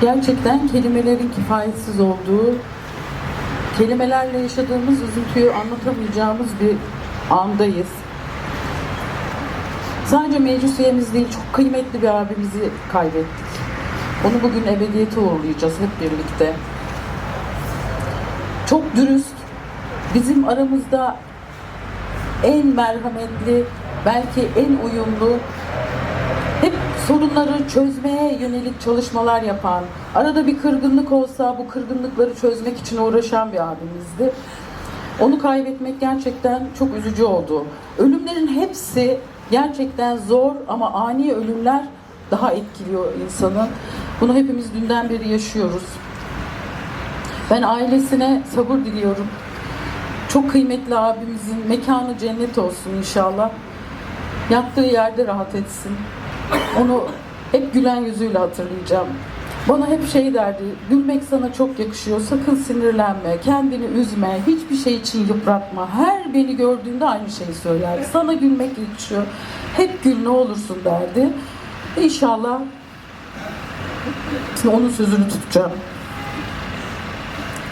Gerçekten kelimelerin kifayetsiz olduğu, kelimelerle yaşadığımız üzüntüyü anlatamayacağımız bir andayız. Sadece meclis üyemiz değil, çok kıymetli bir abimizi kaybettik. Onu bugün ebediyete uğurlayacağız hep birlikte. Çok dürüst, bizim aramızda en merhametli, belki en uyumlu, sorunları çözmeye yönelik çalışmalar yapan, arada bir kırgınlık olsa bu kırgınlıkları çözmek için uğraşan bir abimizdi. Onu kaybetmek gerçekten çok üzücü oldu. Ölümlerin hepsi gerçekten zor ama ani ölümler daha etkiliyor insanı. Bunu hepimiz dünden beri yaşıyoruz. Ben ailesine sabır diliyorum. Çok kıymetli abimizin mekanı cennet olsun inşallah. Yattığı yerde rahat etsin. Onu hep gülen yüzüyle hatırlayacağım. Bana hep şey derdi, gülmek sana çok yakışıyor, sakın sinirlenme, kendini üzme, hiçbir şey için yıpratma. Her beni gördüğünde aynı şeyi söylerdi. Sana gülmek yakışıyor, hep gül ne olursun derdi. İnşallah onun sözünü tutacağım.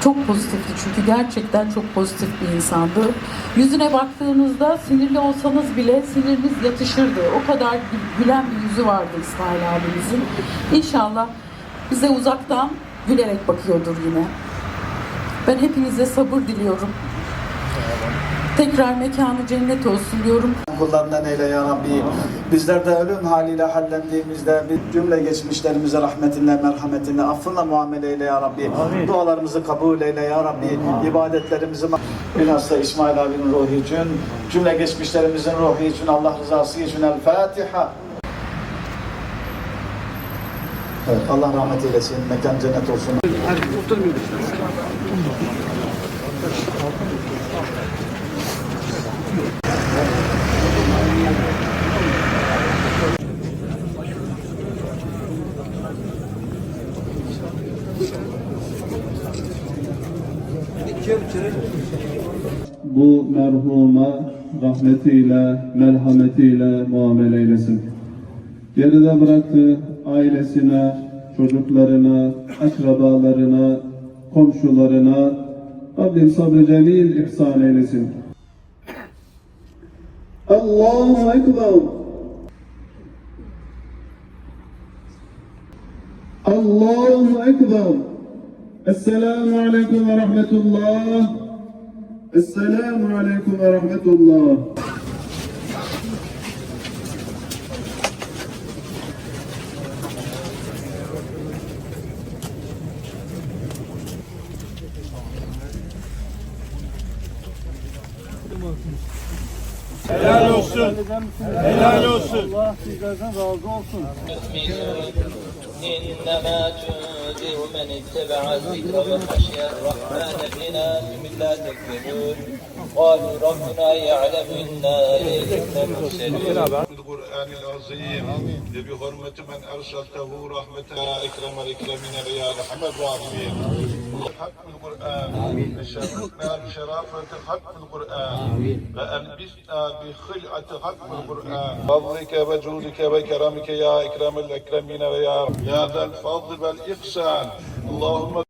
Çok pozitifti çünkü gerçekten çok pozitif bir insandı. Yüzüne baktığınızda sinirli olsanız bile siniriniz yatışırdı. O kadar gü- gülen bir yüzü vardı İsmail abimizin. İnşallah bize uzaktan gülerek bakıyordur yine. Ben hepinize sabır diliyorum. Tekrar mekanı cennet olsun diyorum. kullarından eyle ya Rabbi. Bizler de ölüm haliyle hallendiğimizde bir cümle geçmişlerimize rahmetinle, merhametinle, affınla muamele eyle ya Rabbi. Dualarımızı kabul eyle ya Rabbi. İbadetlerimizi bilhassa İsmail abinin ruhu için, cümle geçmişlerimizin ruhu için, Allah rızası için El Fatiha. Evet, Allah rahmet eylesin, mekan cennet olsun. Bu merhuma rahmetiyle, merhametiyle muamele eylesin. Geride bıraktığı ailesine, çocuklarına, akrabalarına, komşularına قبل صبر جميل إحسان إلسن الله أكبر الله أكبر السلام عليكم ورحمة الله السلام عليكم ورحمة الله Helal olsun. Helal olsun. Allah sizlerden razı olsun. إنما تنذر من اتبع الذكر وخشي الرحمن بنا بهم لا تكذبون قالوا ربنا يعلم إنا إليك مرسلون القرآن العظيم بحرمة من أرسلته رحمة يا أكرم الأكرمين يا أرحم الراحمين الحق بالقرآن وشرفنا بشرافة الحق القرآن، وأنبسنا بخلعة الحق القرآن، فضلك وجودك وكرمك يا إكرام الأكرمين ويا يا ذا الفضل والإحسان. اللهم